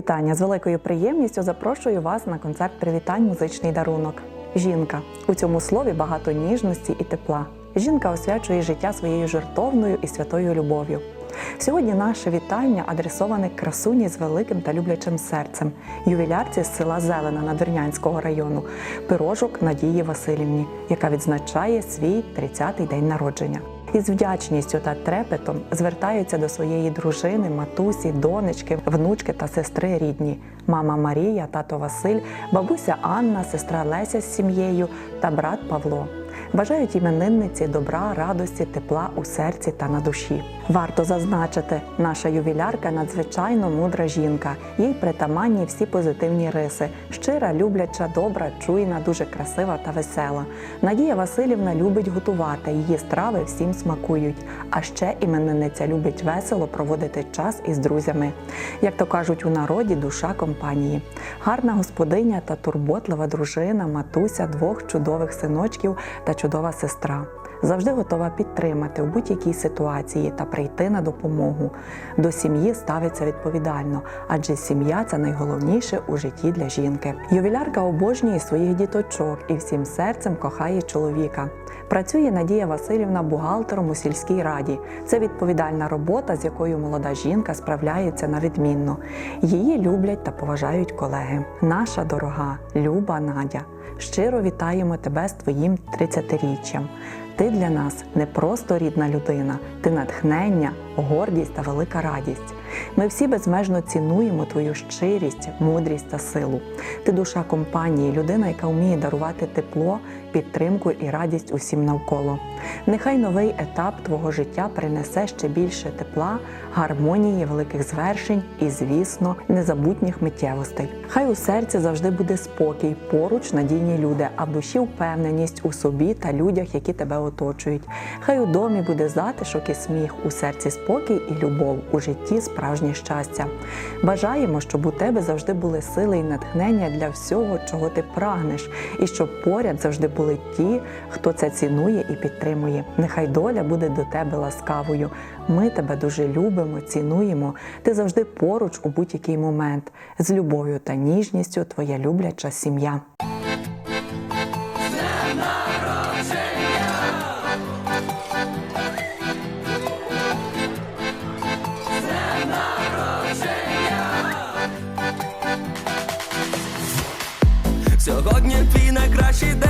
вітання з великою приємністю запрошую вас на концерт привітань музичний дарунок. Жінка у цьому слові багато ніжності і тепла. Жінка освячує життя своєю жертовною і святою любов'ю. Сьогодні наше вітання адресоване красуні з великим та люблячим серцем, ювілярці з села Зелена Надвірнянського району, пирожок Надії Васильівні, яка відзначає свій 30-й день народження. Із вдячністю та трепетом звертаються до своєї дружини, матусі, донечки, внучки та сестри рідні, мама Марія, тато Василь, бабуся Анна, сестра Леся з сім'єю та брат Павло. Бажають іменинниці добра, радості, тепла у серці та на душі. Варто зазначити, наша ювілярка надзвичайно мудра жінка. Їй притаманні всі позитивні риси: щира, любляча, добра, чуйна, дуже красива та весела. Надія Васильівна любить готувати, її страви всім смакують. А ще іменинниця любить весело проводити час із друзями. Як то кажуть у народі, душа компанії. Гарна господиня та турботлива дружина, матуся двох чудових синочків та чудова сестра. Завжди готова підтримати у будь-якій ситуації та прийти на допомогу. До сім'ї ставиться відповідально, адже сім'я це найголовніше у житті для жінки. Ювілярка обожнює своїх діточок і всім серцем кохає чоловіка. Працює Надія Васильівна бухгалтером у сільській раді. Це відповідальна робота, з якою молода жінка справляється на відмінно. Її люблять та поважають колеги. Наша дорога, люба Надя. Щиро вітаємо тебе з твоїм 30-річчям. Ти для нас не просто рідна людина, ти натхнення, гордість та велика радість. Ми всі безмежно цінуємо твою щирість, мудрість та силу. Ти душа компанії, людина, яка вміє дарувати тепло, підтримку і радість усім навколо. Нехай новий етап твого життя принесе ще більше тепла, гармонії, великих звершень і, звісно, незабутніх миттєвостей. Хай у серці завжди буде спокій, поруч надійні люди, а в душі впевненість у собі та людях, які тебе оточують. Хай у домі буде затишок і сміх, у серці спокій і любов, у житті справжнє щастя. Бажаємо, щоб у тебе завжди були сили і натхнення для всього, чого ти прагнеш, і щоб поряд завжди були ті, хто це цінує і підтримує. Нехай доля буде до тебе ласкавою. Ми тебе дуже любимо, цінуємо. Ти завжди поруч у будь-який момент. З любов'ю та ніжністю твоя любляча сім'я. Сьогодні твій найкращий день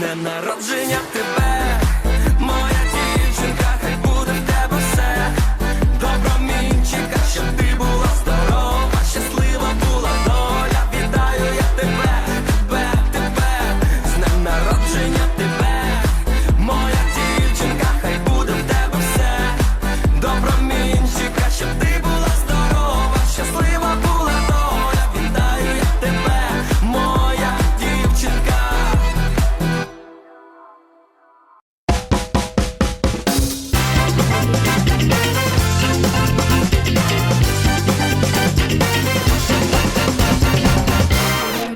днем народження ти.